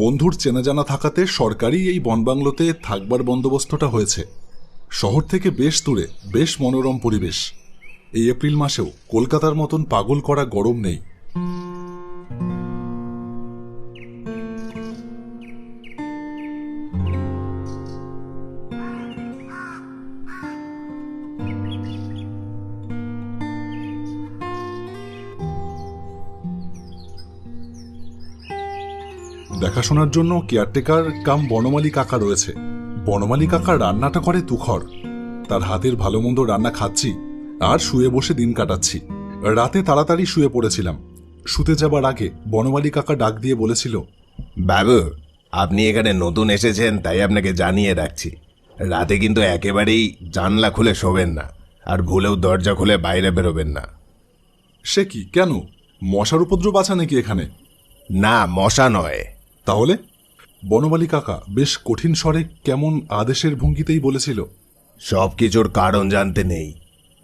বন্ধুর চেনা জানা থাকাতে সরকারি এই বনবাংলোতে থাকবার বন্দোবস্তটা হয়েছে। শহর থেকে বেশ দূরে, বেশ মনোরম পরিবেশ। এই এপ্রিল মাসেও কলকাতার মতন পাগল করা গরম নেই। দেখাশোনার জন্য কেয়ারটেকার কাম বনমালী কাকা রয়েছে। বনমালী কাকা রান্নাটা করে তুখর। তার হাতের ভালো মন্দ রান্না খাচ্ছি আর শুয়ে বসে দিন কাটাচ্ছি। রাতে তাড়াতাড়ি শুয়ে পড়েছিলাম। শুতে যাবার আগে বনমালী কাকা ডাক দিয়ে বলেছিল বাবু আপনি এখানে নতুন এসেছেন তাই আপনাকে জানিয়ে রাখছি। রাতে কিন্তু একেবারেই জানলা খুলে শোবেন না আর ভুলেও দরজা খুলে বাইরে বেরোবেন না। সে কি কেন? মশার উপদ্রব আছে নাকি এখানে? না মশা নয়। তাহলে? বনমালী কাকা বেশ কঠিন স্বরে কেমন আদেশের ভঙ্গিতেই বলেছিল। সব কিছুর কারণ জানতে নেই।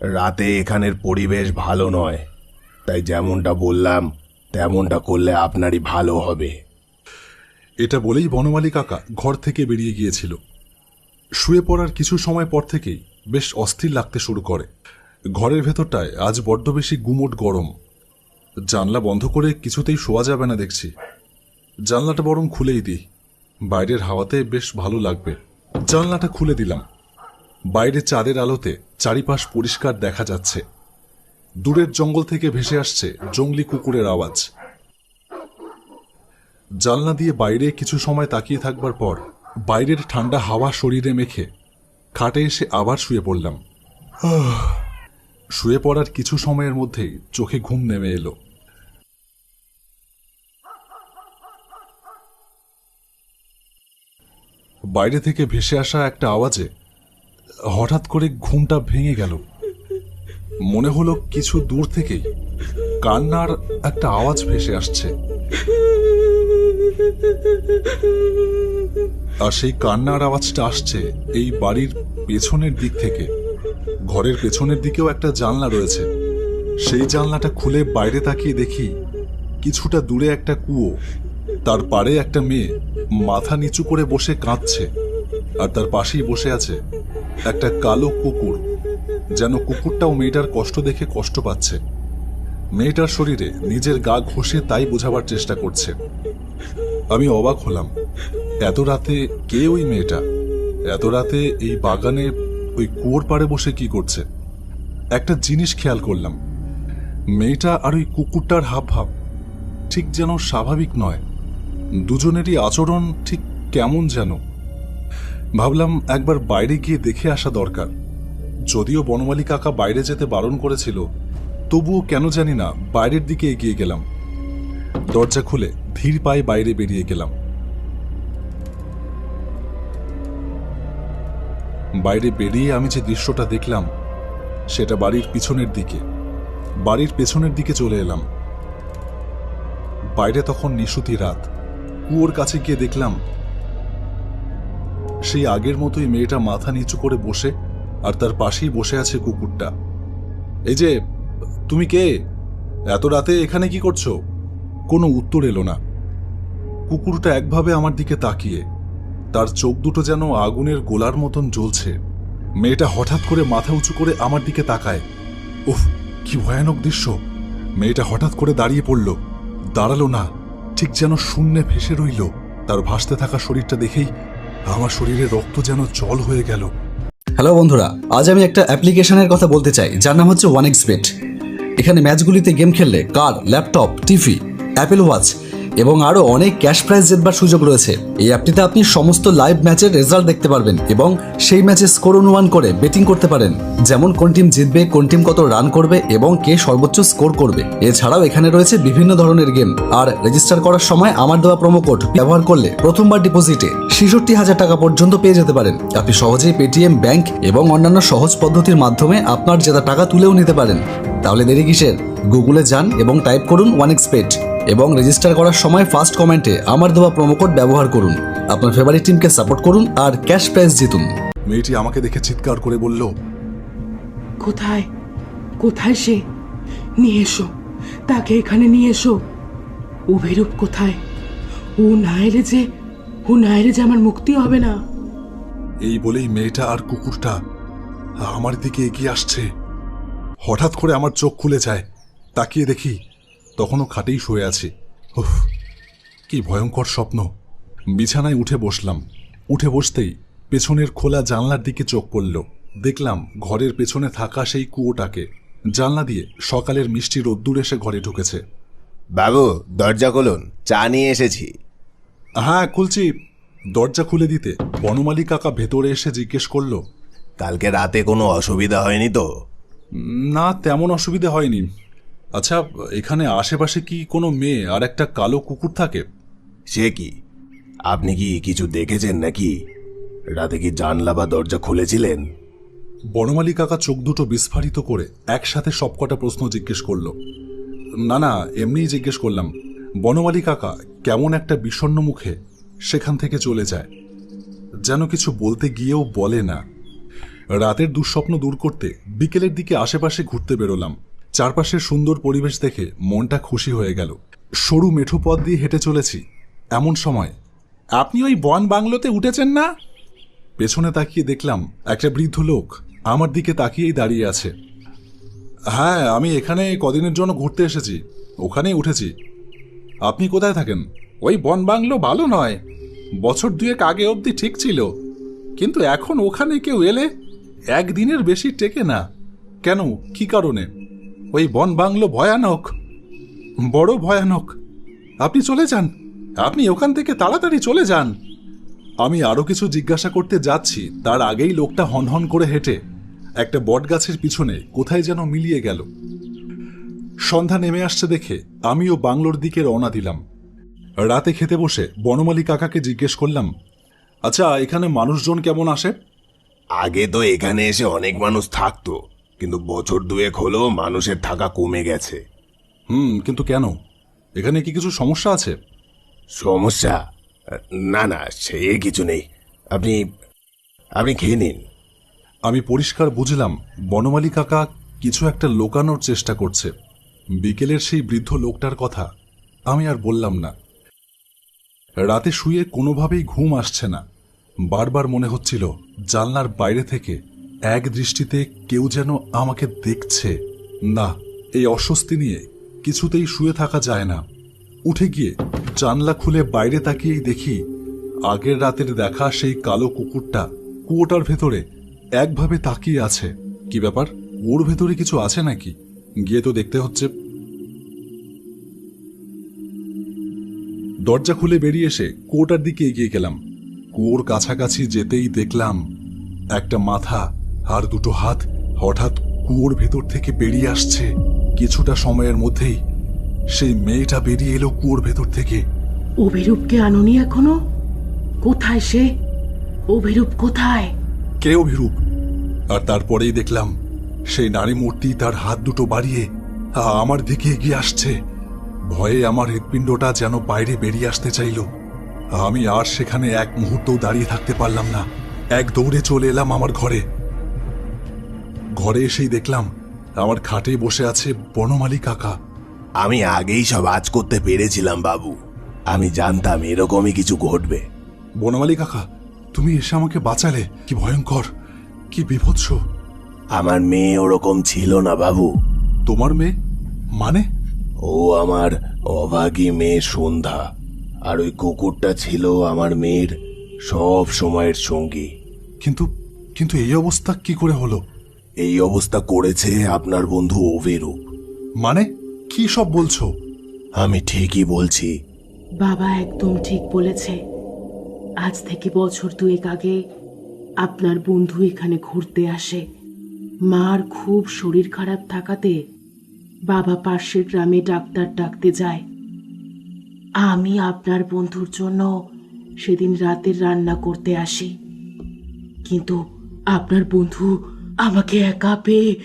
রাতে এখানের পরিবেশ ভালো নয়। তাই যেমনটা বললাম তেমনটা করলে আপনারই ভালো হবে। এটা বলেই বনমালী কাকা ঘর থেকে বেরিয়ে গিয়েছিল। শুয়ে পড়ার কিছু সময় পর থেকেই বেশ অস্থির লাগতে শুরু করে। ঘরের ভেতরটায় আজ বড্ড বেশি গুমোট গরম। জানলা বন্ধ করে কিছুতেই শোয়া যাবে না দেখছি। জানলাটা বরং খুলেই দিই। বাইরের হাওয়াতে বেশ ভালো লাগবে। জানলাটা খুলে দিলাম। বাইরে চাঁদের আলোতে চারিপাশ পরিষ্কার দেখা যাচ্ছে। দূরের জঙ্গল থেকে ভেসে আসছে জঙ্গলি কুকুরের আওয়াজ। জানলা দিয়ে বাইরে কিছু সময় তাকিয়ে থাকবার পর বাইরের ঠান্ডা হাওয়া শরীরে মেখে খাটে এসে আবার শুয়ে পড়লাম। শুয়ে পড়ার কিছু সময়ের মধ্যেই চোখে ঘুম নেমে এলো। বাইরে থেকে ভেসে আসা একটা আওয়াজে হঠাৎ করে ঘুমটা ভেঙে গেল। মনে হলো কিছু দূর থেকেই কান্নার একটা আওয়াজ ভেসে আসছে। আর সেই কান্নার আওয়াজটা আসছে এই বাড়ির পেছনের দিক থেকে। ঘরের পেছনের দিকেও একটা জানলা রয়েছে। সেই জানলাটা খুলে বাইরে তাকিয়ে দেখি কিছুটা দূরে একটা কুয়ো। তার পাড়ে একটা মেয়ে মাথা নিচু করে বসে কাঁদছে, আর তার পাশেই বসে আছে একটা কালো কুকুর, যেন কুকুরটাও মেয়েটার কষ্ট দেখে কষ্ট পাচ্ছে। মেয়েটার শরীরে নিজের গা ঘষে তাই বোঝাবার চেষ্টা করছে। আমি অবাক হলাম, এত রাতে কে ওই মেয়েটা? এত রাতে এই বাগানে ওই কুয়োর পাড়ে বসে কি করছে? একটা জিনিস খেয়াল করলাম, মেয়েটা আর ওই কুকুরটার হাব ভাব ঠিক যেন স্বাভাবিক নয়। দুজনেরই আচরণ ঠিক কেমন যেন? ভাবলাম একবার বাইরে গিয়ে দেখে আসা দরকার। যদিও বনমালী কাকা বাইরে যেতে বারণ করেছিল, তবুও কেন জানি না বাইরের দিকে এগিয়ে গেলাম। দরজা খুলে ধীর পায়ে বাইরে বেরিয়ে গেলাম। বাইরে বেরিয়ে আমি যে দৃশ্যটা দেখলাম, সেটা বাড়ির পিছনের দিকে। বাড়ির পেছনের দিকে চলে এলাম। বাইরে তখন নিশুতি রাত। কুয়োর কাছে গিয়ে দেখলাম, সেই আগের মতোই মেয়েটা মাথা নিচু করে বসে আর তার পাশেই বসে আছে কুকুরটা। এই যে, তুমি কে? এত রাতে এখানে কি করছ? কোনো উত্তর এলো না। কুকুরটা একভাবে আমার দিকে তাকিয়ে, তার চোখ দুটো যেন আগুনের গোলার মতন জ্বলছে। মেয়েটা হঠাৎ করে মাথা উঁচু করে আমার দিকে তাকায়। উফ, কি ভয়ানক দৃশ্য। মেয়েটা হঠাৎ করে দাঁড়িয়ে পড়ল। দাঁড়াল না। ঠিক যেন শূন্যে ভেসে রইল। তার ভাসতে থাকা শরীরটা দেখেই আমার শরীরে রক্ত যেন জল হয়ে গেল। হ্যালো বন্ধুরা, আজ আমি একটা অ্যাপ্লিকেশনের কথা বলতে চাই। যার নাম হচ্ছে ওয়ান এক্স বেট এখানে ম্যাচগুলিতে গেম খেললে car laptop, TV Apple watch এবং আরও অনেক ক্যাশ প্রাইজ জেতবার সুযোগ রয়েছে। এই অ্যাপটিতে আপনি সমস্ত লাইভ ম্যাচের রেজাল্ট দেখতে পারবেন এবং সেই ম্যাচে স্কোর অনুমান করে বেটিং করতে পারেন। যেমন কোন টিম জিতবে, কোন টিম কত রান করবে এবং কে সর্বোচ্চ স্কোর করবে। এছাড়াও এখানে রয়েছে বিভিন্ন ধরনের গেম আর রেজিস্টার করার সময় আমার দেওয়া প্রোমো কোড ব্যবহার করলে প্রথমবার ডিপোজিটে ছেষট্টি হাজার টাকা পর্যন্ত পেয়ে যেতে পারেন। আপনি সহজেই পেটিএম ব্যাংক এবং অন্যান্য সহজ পদ্ধতির মাধ্যমে আপনার জেতা টাকা তুলেও নিতে পারেন। তাহলে দেরি কিসের? গুগলে যান এবং টাইপ করুন ওয়ান এক্সপেট এবং রেজিস্টার করার সময় ফার্স্ট কমেন্টে আমার দেওয়া প্রোমো কোড ব্যবহার করুন। আপনার ফেভারিট টিমকে সাপোর্ট করুন আর ক্যাশ প্রাইজ জিতুন। মেয়েটি আমাকে দেখে চিৎকার করে বলল কোথায়? কোথায় সে? নিয়ে এসো। তাকে এখানে নিয়ে এসো। অভিরূপ কোথায়? ও না এলে যে ও না এলে যে আমার মুক্তি হবে না। এই বলেই মেয়েটা আর কুকুরটা আমার দিকে এগিয়ে আসছে। হঠাৎ করে আমার চোখ খুলে যায়। তাকিয়ে দেখি তখনও খাটেই শুয়ে আছি। উফ কি ভয়ঙ্কর স্বপ্ন। বিছানায় উঠে বসলাম। উঠে বসতেই পেছনের খোলা জানলার দিকে চোখ পড়ল। দেখলাম ঘরের পেছনে থাকা সেই কুয়োটাকে। জানলা দিয়ে সকালের মিষ্টি রোদ্দুর এসে ঘরে ঢুকেছে। বাবু দরজা খুলুন। চা নিয়ে এসেছি। হ্যাঁ খুলছি। দরজা খুলে দিতে বনমালী কাকা ভেতরে এসে জিজ্ঞেস করল কালকে রাতে কোনো অসুবিধা হয়নি তো? না তেমন অসুবিধা হয়নি। আচ্ছা এখানে আশেপাশে কি কোনো মেয়ে আর একটা কালো কুকুর থাকে? সে কি? আপনি কি কিছু দেখেছেন নাকি? রাতে কি জানলা বা দরজা খুলেছিলেন? বনমালী কাকা চোখ দুটো বিস্ফারিত করে একসাথে সবকটা প্রশ্ন জিজ্ঞেস করল। না না এমনিই জিজ্ঞেস করলাম বনমালী কাকা কেমন একটা বিষণ্ণ মুখে সেখান থেকে চলে যায়। যেন কিছু বলতে গিয়েও বলে না। রাতের দুঃস্বপ্ন দূর করতে বিকেলের দিকে আশেপাশে ঘুরতে বেরোলাম। চারপাশের সুন্দর পরিবেশ দেখে মনটা খুশি হয়ে গেল। সরু মেঠো পথ দিয়ে হেঁটে চলেছি। এমন সময়, আপনি ওই বন বাংলোতে উঠেছেন না? পেছনে তাকিয়ে দেখলাম একটা বৃদ্ধ লোক আমার দিকে তাকিয়েই দাঁড়িয়ে আছে। হ্যাঁ আমি এখানে কদিনের জন্য ঘুরতে এসেছি। ওখানেই উঠেছি। আপনি কোথায় থাকেন? ওই বন বাংলো ভালো নয়। বছর দুয়েক আগে অবধি ঠিক ছিল। কিন্তু এখন ওখানে কেউ এলে একদিনের বেশি টেকে না। কেন? কি কারণে? ওই বন বাংলো ভয়ানক, বড় ভয়ানক। আপনি চলে যান। আপনি ওখান থেকে তাড়াতাড়ি চলে যান। আমি আরও কিছু জিজ্ঞাসা করতে যাচ্ছি, তার আগেই লোকটা হনহন করে হেঁটে একটা বটগাছের পিছনে কোথায় যেন মিলিয়ে গেল। সন্ধ্যা নেমে আসছে দেখে আমিও বাংলোর দিকে রওনা দিলাম। রাতে খেতে বসে বনমালী কাকাকে জিজ্ঞেস করলাম আচ্ছা এখানে মানুষজন কেমন আসে? আগে তো এখানে এসে অনেক মানুষ থাকতো। কিন্তু বছর দুয়েক হলো মানুষের থাকা কমে গেছে। হুম কিন্তু কেন? এখানে কি কিছু সমস্যা আছে? সমস্যা? না না সে কিছু নেই। আপনি আপনি খেয়ে নিন। আমি পরিষ্কার বুঝলাম বনমালী কাকা কিছু একটা লোকানোর চেষ্টা করছে। বিকেলের সেই বৃদ্ধ লোকটার কথা আমি আর বললাম না। রাতে শুয়ে কোনোভাবেই ঘুম আসছে না। বারবার মনে হচ্ছিল জানলার বাইরে থেকে এক দৃষ্টিতে কেউ যেন আমাকে দেখছে। না, এই অস্বস্তি নিয়ে কিছুতেই শুয়ে থাকা যায় না। উঠে গিয়ে জানলা খুলে বাইরে তাকিয়েই দেখি, আগের রাতের দেখা সেই কালো কুকুরটা কুয়োটার ভেতরে একভাবে তাকিয়ে আছে। কি ব্যাপার? ওর ভেতরে কিছু আছে নাকি? গিয়ে তো দেখতে হচ্ছে। দরজা খুলে বেরিয়ে এসে কুয়োটার দিকে এগিয়ে গেলাম। কুয়োর কাছাকাছি যেতেই দেখলাম, একটা মাথা আর দুটো হাত হঠাৎ কুয়োর ভেতর থেকে বেরিয়ে আসছে। কিছুটা সময়ের মধ্যেই সেই মেয়েটা বেরিয়ে এলো কুয়োর ভেতর থেকে। অভিরূপকে আনুনি এখনও? কোথায় সে? অভিরূপ কোথায়? কে অভিরূপ? আর তারপরেই দেখলাম সেই নারী মূর্তি তার হাত দুটো বাড়িয়ে আমার দিকে এগিয়ে আসছে। ভয়ে আমার হৃৎপিণ্ডটা যেন বাইরে বেরিয়ে আসতে চাইল। আমি আর সেখানে এক মুহূর্তও দাঁড়িয়ে থাকতে পারলাম না। এক দৌড়ে চলে এলাম আমার ঘরে। ঘরে এসেই দেখলাম আমার খাটে বসে আছে বনমালী কাকা। আমি আগেই সব আজ করতে পেরেছিলাম বাবু। আমি জানতাম এরকমই কিছু ঘটবে। বনমালী কাকা তুমি এসে আমাকে বাঁচালে কি ভয়ঙ্কর কি বিভৎস। আমার মেয়ে ওরকম ছিল না বাবু। তোমার মেয়ে? মানে? ও আমার অভাগী মেয়ে সন্ধ্যা আর ওই কুকুরটা ছিল আমার মেয়ের সব সময়ের সঙ্গী। কিন্তু কিন্তু এই অবস্থা কি করে হলো? এই অবস্থা করেছে আপনার বন্ধু অভিরূপ মানে? কি সব বলছো? আমি ঠিকই বলছি। বাবা একদম ঠিক বলেছে। আজ থেকে বছর দুয়েক আগে আপনার বন্ধু এখানে ঘুরতে আসে। মার খুব শরীর খারাপ থাকাতে বাবা পাশের গ্রামে ডাক্তার ডাকতে যায়। আমি আপনার বন্ধুর জন্য সেদিন রাতের রান্না করতে আসি। কিন্তু আপনার বন্ধু আমাকে একা পেয়ে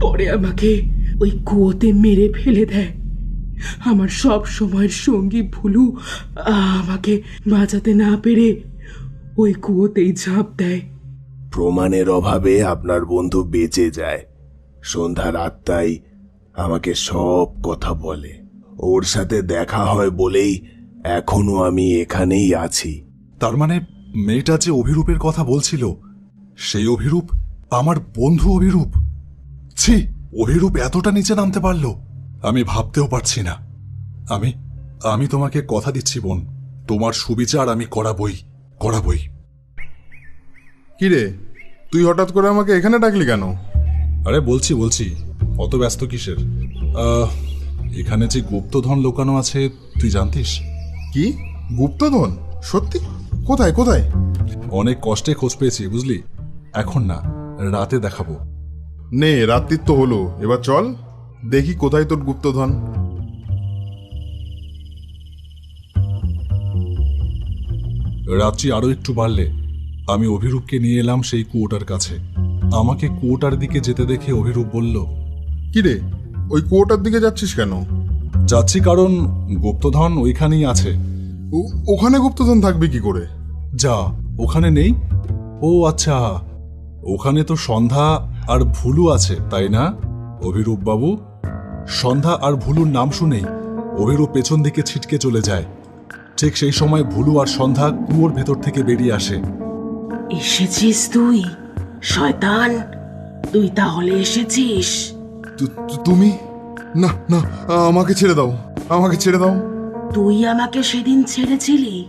পরে আমাকে ওই কুয়োতে মেরে ফেলে দেয়। আমার সব সময়ের সঙ্গী ভুলু আমাকে বাঁচাতে না পেরে ওই কুয়োতেই ঝাঁপ দেয়। প্রমাণের অভাবে আপনার বন্ধু বেঁচে যায়। সন্ধ্যার আত্মাই আমাকে সব কথা বলে। ওর সাথে দেখা হয় বলেই এখনও আমি এখানেই আছি। তার মানে মেয়েটা যে অভিরূপের কথা বলছিল সেই অভিরূপ আমার বন্ধু অভিরূপ। ছি অভিরূপ এতটা নিচে নামতে পারল আমি ভাবতেও পারছি না। আমি আমি তোমাকে কথা দিচ্ছি বোন তোমার সুবিচার আমি করাবই করাবই। কি রে তুই হঠাৎ করে আমাকে এখানে ডাকলি কেন? আরে বলছি বলছি অত ব্যস্ত কিসের? এখানে যে গুপ্তধন লোকানো আছে তুই জানতিস? কি? গুপ্তধন? সত্যি? কোথায় কোথায়? অনেক কষ্টে খোঁজ পেয়েছি বুঝলি? এখন না রাতে দেখাবো। নে রাত্রির তো হলো। এবার চল দেখি কোথায় তোর গুপ্তধন। রাত্রি আরও একটু বাড়লে আমি অভিরূপকে নিয়ে এলাম সেই কুয়োটার কাছে। আমাকে কুয়োটার দিকে যেতে দেখে অভিরূপ বলল কি রে ওই কুয়োটার দিকে যাচ্ছিস কেন? যাচ্ছি কারণ গুপ্তধন ওইখানেই আছে। ওখানে গুপ্তধন থাকবে কি করে? যা ওখানে নেই। ও আচ্ছা। ওখানে তো সন্ধ্যা আর ভুলু আছে তাই না? অভিরূপ বাবু সন্ধ্যা আর ভুলুর নাম শুনেই অভিরূপ পেছন দিকে ছিটকে চলে যায়। ঠিক সেই সময় ভুলু আর সন্ধ্যা কুয়োর ভেতর থেকে বেরিয়ে আসে। এসেছিস তুই? শয়তান তুই তাহলে এসেছিস? তুমি? না না আমাকে ছেড়ে দাও আমাকে ছেড়ে দাও। তুই আমাকে সেদিন ছেড়েছিলি?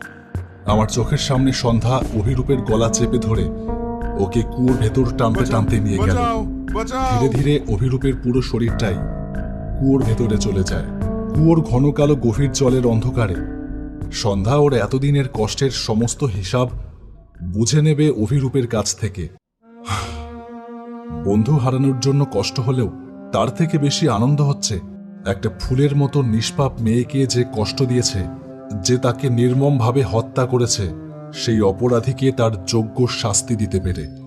আমার চোখের সামনে সন্ধ্যা অভিরূপের গলা চেপে ধরে ওকে কুয়োর ভেতর টানতে টানতে নিয়ে গেল। ধীরে ধীরে অভিরূপের পুরো শরীরটাই কুয়োর ভেতরে চলে যায়। কুয়োর ঘন কালো গভীর জলের অন্ধকারে। সন্ধ্যা ওর এতদিনের কষ্টের সমস্ত হিসাব বুঝে নেবে অভিরূপের কাছ থেকে। বন্ধু হারানোর জন্য কষ্ট হলেও তার থেকে বেশি আনন্দ হচ্ছে একটা ফুলের মতো নিষ্পাপ মেয়েকে যে কষ্ট দিয়েছে, যে তাকে নির্মমভাবে হত্যা করেছে, সেই অপরাধীকে তার যোগ্য শাস্তি দিতে পেরে।